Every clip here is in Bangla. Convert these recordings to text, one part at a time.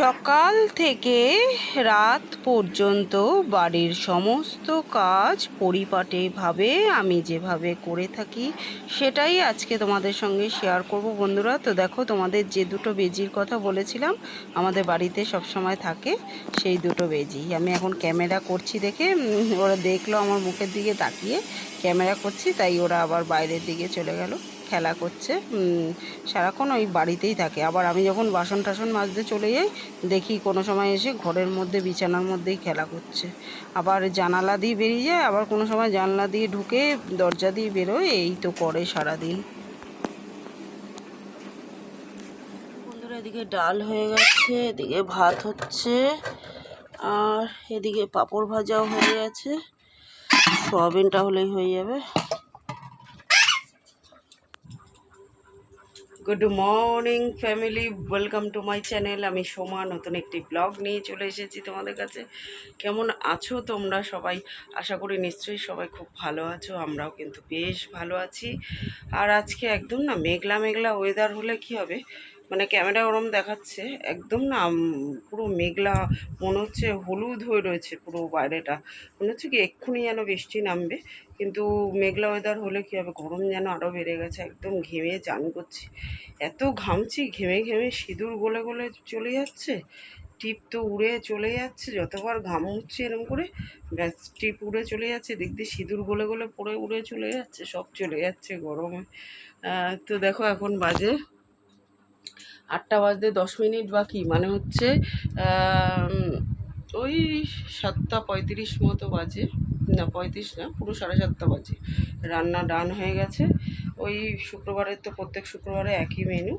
সকাল থেকে রাত পর্যন্ত বাড়ির সমস্ত কাজ পরিপাটিভাবে আমি যেভাবে করে থাকি, সেটাই আজকে তোমাদের সঙ্গে শেয়ার করব বন্ধুরা। তো দেখো, তোমাদের যে দুটো বেজির কথা বলেছিলাম, আমাদের বাড়িতে সব সময় থাকে সেই দুটো বেজি। আমি এখন ক্যামেরা করছি দেখে ওরা দেখল আমার মুখের দিকে তাকিয়ে, ক্যামেরা করছি, তাই ওরা আবার বাইরের দিকে চলে গেল। খেলা করছে। সারাক্ষণ ওই বাড়িতেই থাকে। আবার আমি যখন বাসন টাসন মাজতে চলে যাই, দেখি কোনো সময় এসে ঘরের মধ্যে, বিছানার মধ্যেই খেলা করছে। আবার জানালা দিয়ে বেরিয়ে যায়, আবার কোনো সময় জানলা দিয়ে ঢুকে দরজা দিয়ে বেরোয়, এই তো করে সারাদিন। বন্ধুরা, এদিকে ডাল হয়ে গেছে, এদিকে ভাত হচ্ছে, আর এদিকে পাঁপড় ভাজাও হয়ে গেছে। সয়াবিনটা হলেই হয়ে যাবে। Good morning family welcome to my channel আমি সোমা, নতুন একটি ব্লগ নিয়ে চলে এসেছি তোমাদের কাছে। কেমন আছো তোমরা সবাই? আশা করি নিশ্চয়ই সবাই খুব ভালো আছো, আমরাও কিন্তু বেশ ভালো আছি। আর আজকে একদম না মেঘলা মেঘলা ওয়েদার হলে কি হবে? মানে ক্যামেরা ওরম দেখাচ্ছে, একদম না পুরো মেঘলা, মনে হচ্ছে হলুদ হয়ে রয়েছে পুরো বাইরেটা। মনে হচ্ছে কি এক্ষুনি যেন বৃষ্টি নামবে, কিন্তু মেঘলা ওয়েদার হলে কী হবে? গরম যেন আরও বেড়ে গেছে, একদম ঘেমে চান করছি। এত ঘামছি, ঘেমে ঘেমে সিঁদুর গলে গলে চলে যাচ্ছে, টিপ তো উড়ে চলে যাচ্ছে, যতবার ঘাম উঠছে এরকম করে, ব্যাস টিপ উড়ে চলে যাচ্ছে দিয়ে সিঁদুর গলে গলে পড়ে উড়ে চলে যাচ্ছে, সব চলে যাচ্ছে গরমে। তো দেখো এখন বাজে আটটা বাজতে দশ মিনিট বাকি মানে হচ্ছে ওই সাতটা পঁয়ত্রিশ মতো বাজে। না পঁয়ত্রিশ না পুরো সাড়ে সাতটা বাজে। রান্না ডান হয়ে গেছে। ওই শুক্রবারের তো প্রত্যেক শুক্রবারে একই মেনু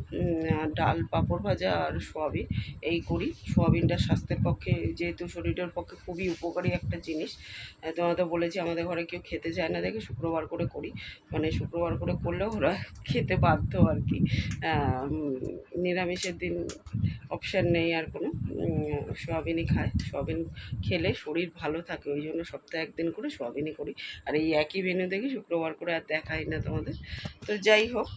ডাল পাঁপড় ভাজা আর সোয়াবিন এই করি। সোয়াবিনটা স্বাস্থ্যের পক্ষে যেহেতু শরীরের পক্ষে খুবই উপকারী একটা জিনিস আহ, তোমাদের তো বলেছি আমাদের ঘরে কেউ খেতে চায় না দেখে শুক্রবার করে করি। মানে শুক্রবার করে করলেও ওরা খেতে বাধ্য আর কি। নিরামিষের দিন অপশান নেই আর কোনো। সোয়াবিনই খায়। সোয়াবিন খেলে শরীর ভালো থাকে, ওই জন্য সপ্তাহে একদিন করে সোয়াবিনই করি। আর এই একই মেনু দেখি শুক্রবার করে আর দেখাই না তোমাদের। তো যাই হোক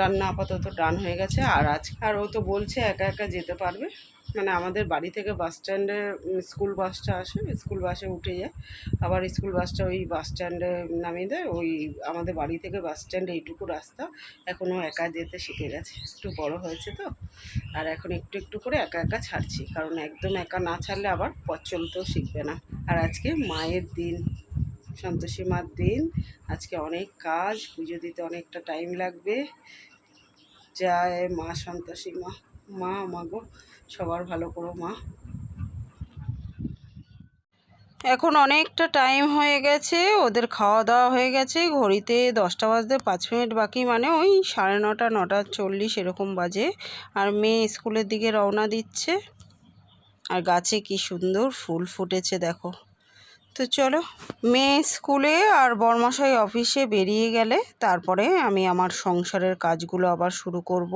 রান্না আপাতত ডান হয়ে গেছে। আর আজ, আর ও তো বলছে একা একা যেতে পারবে। মানে আমাদের বাড়ি থেকে বাস স্ট্যান্ডে স্কুল বাসটা আসে, স্কুল বাসে উঠে যায়। আবার স্কুল বাসটা ওই বাস স্ট্যান্ডে নামিয়ে দেয়। ওই আমাদের বাড়ি থেকে বাস স্ট্যান্ডে এইটুকু রাস্তা। এখনও একা যেতে শিখে গেছে। একটু বড় হয়েছে তো। আর এখন একটু একটু করে একা একা ছাড়ছি। কারণ একদম একা না ছাড়লে আবার পথ চলতেও শিখবে না। আর আজকে মায়ের দিন, সন্তোষী মার দিন। আজকে অনেক কাজ, পুজো দিতে অনেকটা টাইম লাগবে। যায় মা সন্তোষী মা। মা মাগো সবার ভালো করো, মা। এখন অনেকটা টাইম হয়ে গেছে, ওদের খাওয়া দাওয়া হয়ে গেছে, ঘড়িতে দশটা বাজতে পাঁচ মিনিট বাকি মানে ওই সাড়ে নটা নটা চল্লিশ এরকম বাজে। আর মেয়ে স্কুলের দিকে রওনা দিচ্ছে। আর গাছে কি সুন্দর ফুল ফুটেছে, দেখো। তো চলো, মেয়ে স্কুলে আর বর্মশাই অফিসে বেরিয়ে গেলে, তারপরে আমি আমার সংসারের কাজগুলো আবার শুরু করব।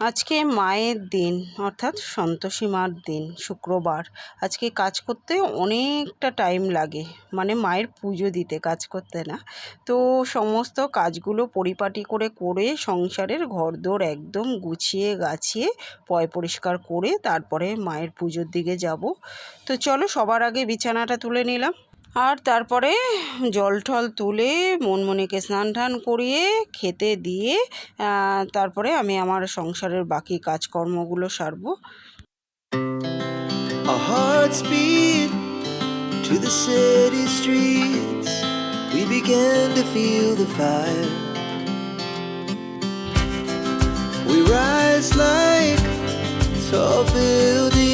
আজকে মায়ের দিন, অর্থাৎ সন্তোষী মার দিন, শুক্রবার। আজকে কাজ করতে অনেকটা টাইম লাগে। মানে মায়ের পুজো দিতে, কাজ করতে না। তো সমস্ত কাজগুলো পরিপাটি করে করে সংসারের ঘরদোর একদম গুছিয়ে, গাছিয়ে, পয় পরিষ্কার করে, তারপরে মায়ের পুজোর দিকে যাব। তো চলো সবার আগে বিছানাটা তুলে নিলাম। আর তারপরে জল টল তুলে মনমনিকে স্নান টান করিয়ে খেতে দিয়ে তারপরে আমি আমার সংসারের বাকি কাজকর্মগুলো সারবো to the city streets. We began to feel the fire. We rise like tall buildings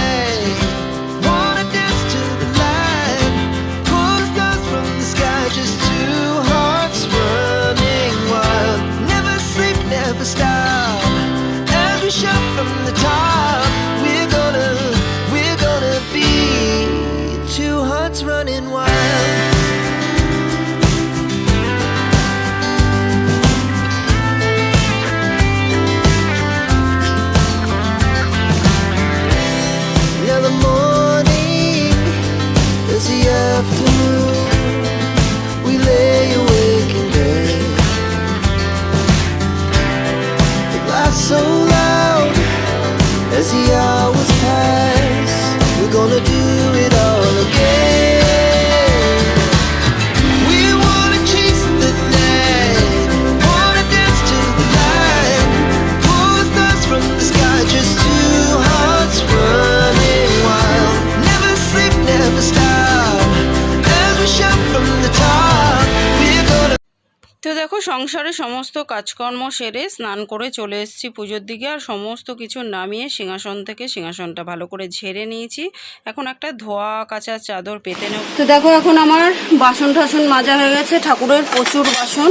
সংসারে সমস্ত কাজকর্ম সেরে স্নান করে চলে এসেছি পুজোর দিকে আর সমস্ত কিছু নামিয়ে সিংহাসন থেকে সিংহাসনটা ভালো করে ঝেড়ে নিয়েছি। এখন একটা ধোয়া কাচা চাদর পেতে নেব। তো দেখো এখন আমার বাসন টাসন মাজা হয়ে গেছে, ঠাকুরের প্রচুর বাসন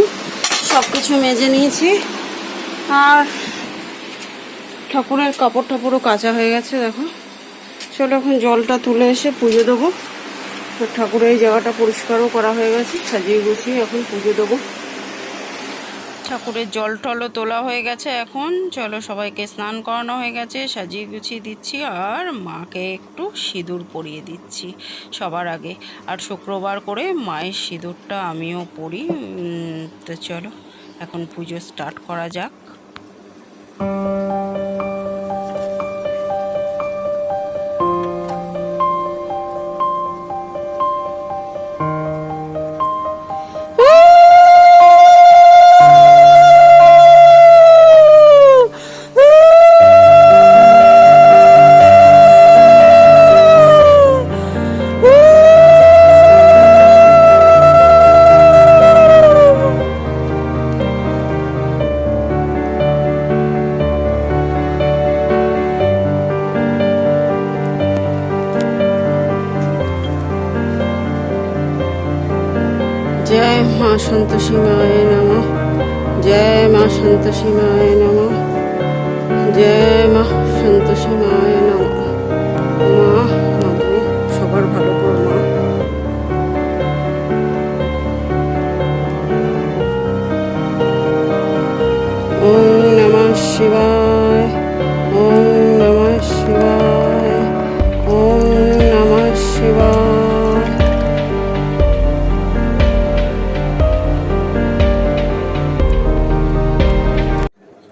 সব কিছু মেজে নিয়েছি। আর ঠাকুরের কাপড় টাপড়ও কাচা হয়ে গেছে, দেখো। চলো এখন জলটা তুলে এসে পুজো দেবো। ঠাকুরের এই জায়গাটা পরিষ্কারও করা হয়ে গেছে, সাজিয়ে গুছিয়ে এখন পুজো দেবো। ঠাকুরের জল টলও তোলা হয়ে গেছে এখন। চলো সবাইকে স্নান করানো হয়ে গেছে, সাজিয়ে গুছিয়ে দিচ্ছি আর মাকে একটু সিঁদুর পরিয়ে দিচ্ছি সবার আগে। আর শুক্রবার করে মায়ের সিঁদুরটা আমিও পরি। তো চলো, এখন পুজো স্টার্ট করা যাক। সন্তোষী মায় নম। জয় মা সন্তোষী মায় নম। জয় মা সন্তোষী নম।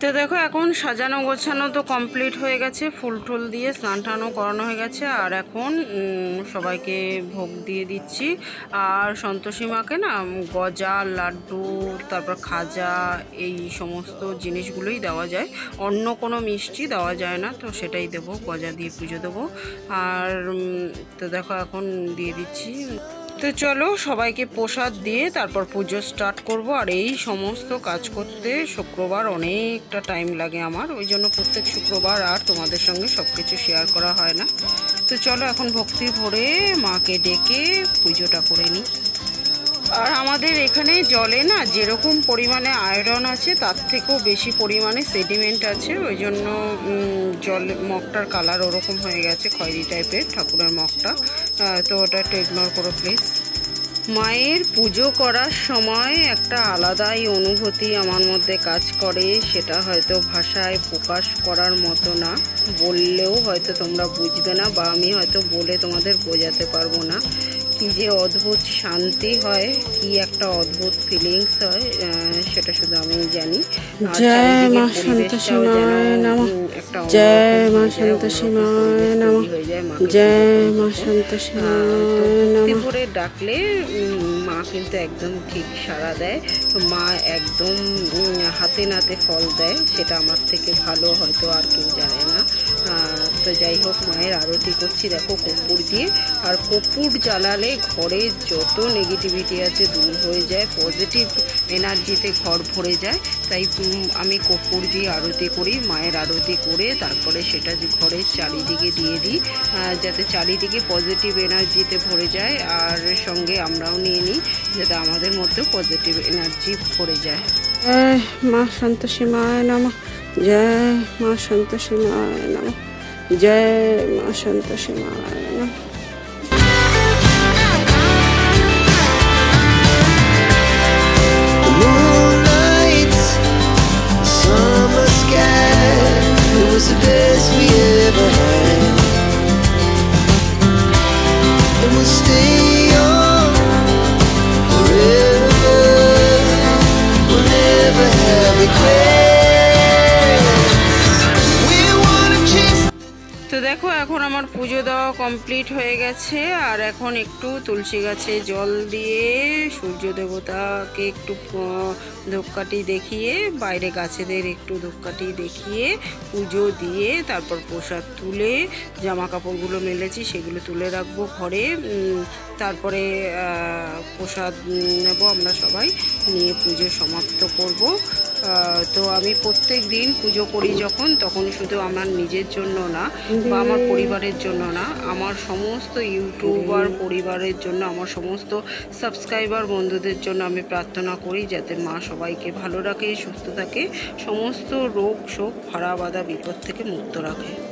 তো দেখো, এখন সাজানো গোছানো তো কমপ্লিট হয়ে গেছে। ফুল টুল দিয়ে স্নান টানও করানো হয়ে গেছে। আর এখন সবাইকে ভোগ দিয়ে দিচ্ছি। আর সন্তোষী মাকে না, গজা, লাড্ডু, তারপর খাজা, এই সমস্ত জিনিসগুলোই দেওয়া যায়। অন্য কোনো মিষ্টি দেওয়া যায় না, তো সেটাই দেবো। গজা দিয়ে পুজো দেবো। আর তো দেখো, এখন দিয়ে দিচ্ছি। তো চলো, সবাইকে প্রসাদ দিয়ে তারপর পুজো স্টার্ট করব। আর এই সমস্ত কাজ করতে শুক্রবার অনেকটা টাইম লাগে আমার। ওই জন্য প্রত্যেক শুক্রবার আর তোমাদের সঙ্গে সব কিছু শেয়ার করা হয় না। তো চলো এখন ভক্তি ভরে মাকে ডেকে পুজোটা করে নিই। আর আমাদের এখানে জলে না যেরকম পরিমাণে আয়রন আছে, তার থেকেও বেশি পরিমাণে সেডিমেন্ট আছে। ওই জন্য জল মগটার কালার ওরকম হয়ে গেছে, খয়েরি টাইপের ঠাকুরের মগটা। তো ওটা একটু ইগনোর করো প্লিজ মায়ের পুজো করার সময় একটা আলাদাই অনুভূতি আমার মধ্যে কাজ করে, সেটা হয়তো ভাষায় প্রকাশ করার মতো না। বললেও হয়তো তোমরা বুঝবে না, বা আমি হয়তো বলে তোমাদের বোঝাতে পারব না। কি যে অদ্ভুত শান্তি হয় কি একটা অদ্ভুত ফিলিংস হয় আহ, সেটা শুধু আমি জানি। জয় মা পরিবেশটাও জয় মা সন্তোষী মায় নমঃ। জয় মা। সন্তোষী আহ, তো মায় ভক্তি নমঃ করে ডাকলে মা কিন্তু একদম ঠিক সাড়া দেয় মা একদম হাতে নাতে ফল দেয় সেটা আমার থেকে ভালো হয়তো আর কেউ জানে না তো যাই হোক মায়ের আরতি করছি দেখো কর্পূর দিয়ে আর কর্পূর জ্বালালে ঘরে যত নেগেটিভিটি আছে দূর হয়ে যায় পজিটিভ এনার্জিতে ঘর ভরে যায় তাই আমি কর্পূর দিয়ে আরতি করি, মায়ের আরতি করে তারপরে সেটা ঘরের চারিদিকে দিয়ে দিই যাতে চারিদিকে পজিটিভ এনার্জিতে ভরে যায় আর সঙ্গে আমরাও নিয়ে নিই, যাতে আমাদের মধ্যেও পজিটিভ এনার্জি ভরে যায়। মা সন্তোষী মায় নমঃ, জয় মা সন্তোষী মায় নমঃ, জয় মা সন্তোষী মায় নমঃ। দেখো, এখন আমার পুজো দেওয়া কমপ্লিট হয়ে গেছে, আর এখন একটু তুলসী গাছে জল দিয়ে সূর্য দেবতাকে একটু ধূপকাঠি দেখিয়ে, বাইরে গাছেদের একটু ধূপকাঠি দেখিয়ে পুজো দিয়ে তারপর প্রসাদ তুলে জামা কাপড়গুলো মেলেছি, সেগুলো তুলে রাখব ঘরে। তারপরে প্রসাদ নেব আমরা সবাই, নিয়ে পুজো সমাপ্ত করব। তো আমি প্রত্যেক দিন পুজো করি যখন, তখন শুধু আমার নিজের জন্য না, বা আমার পরিবারের জন্য না, আমার সমস্ত ইউটিউবার পরিবারের জন্য, আমার সমস্ত সাবস্ক্রাইবার বন্ধুদের জন্য আমি প্রার্থনা করি যাতে মা সবাইকে ভালো রাখে, সুস্থ থাকে, সমস্ত রোগ শোক ভাড়া বাধা বিপদ থেকে মুক্ত রাখে।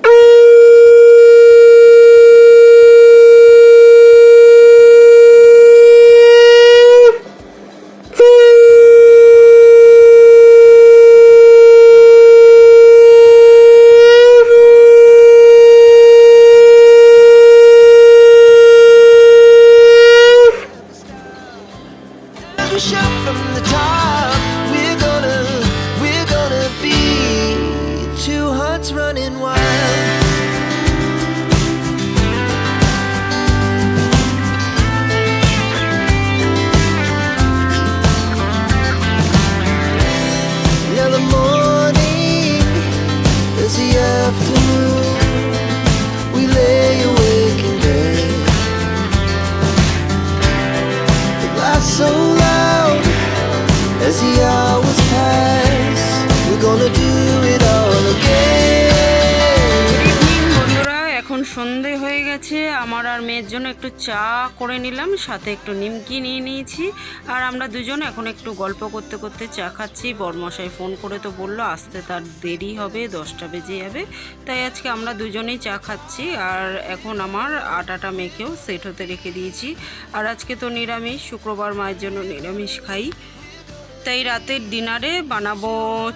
গেছে আমার আর মেয়ের জন্য একটু চা করে নিলাম, সাথে একটু নিমকি নিয়ে নিয়েছি। আর আমরা দুজন এখন একটু গল্প করতে করতে চা খাচ্ছি। বরমশাই ফোন করে তো বলল, আসতে তার দেরি হবে, দশটা বেজে যাবে। তাই আজকে আমরা দুজনেই চা খাচ্ছি। আর এখন আমার আটাটা মেখেও সেট হতে রেখে দিয়েছি। আর আজকে তো নিরামিষ, শুক্রবার মায়ের জন্য নিরামিষ খাই। তাই রাতের ডিনারে বানাবো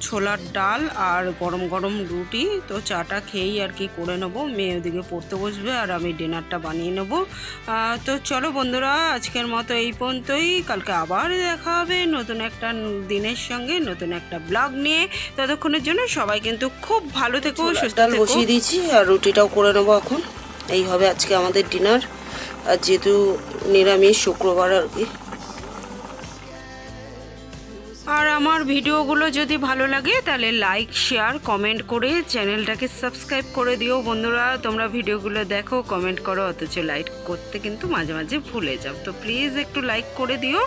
ছোলার ডাল আর গরম গরম রুটি। তো চাটা খেয়েই আর কি করে নেব। মেয়ে ওদিকে পড়তে বসবে আর আমি ডিনারটা বানিয়ে নেব। তো চলো বন্ধুরা আজকের মতো এই পর্যন্তই। কালকে আবার দেখা হবে নতুন একটা দিনের সঙ্গে নতুন একটা ব্লগ নিয়ে। ততক্ষণের জন্য সবাই কিন্তু খুব ভালো থেকো সুস্থ বসিয়ে দিয়েছি আর রুটিটাও করে নেব এখন। এই হবে আজকে আমাদের ডিনার। আর যেহেতু নিরামিষ শুক্রবার আর কি। আর আমার ভিডিওগুলো যদি ভালো লাগে, তাহলে লাইক শেয়ার কমেন্ট করে চ্যানেলটাকে সাবস্ক্রাইব করে দিও। বন্ধুরা, তোমরা ভিডিওগুলো দেখো কমেন্ট করো, অথচ লাইক করতে কিন্তু মাঝে মাঝে ভুলে যাও। তো প্লিজ একটু লাইক করে দিও।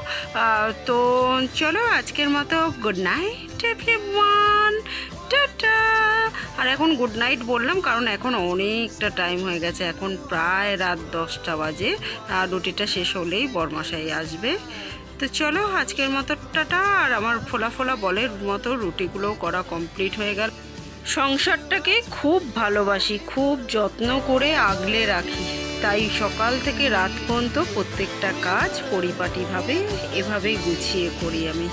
তো চলো আজকের মতো গুড নাইট এভরিওয়ান টাটা। আর এখন গুড নাইট বললাম, কারণ এখন অনেকটা টাইম হয়ে গেছে। এখন প্রায় রাত দশটা বাজে। আর রুটিটা শেষ হলেই বরমাসাই আসবে। তো চলো, আজকের মতো টাটা। আর আমার ফোলা ফোলা বলের মতো রুটিগুলো করা কমপ্লিট হয়ে গেল। সংসারটাকে খুব ভালোবাসি, খুব যত্ন করে আগলে রাখি। তাই সকাল থেকে রাত পর্যন্ত প্রত্যেকটা কাজ পরিপাটিভাবে এভাবেই গুছিয়ে করি আমি।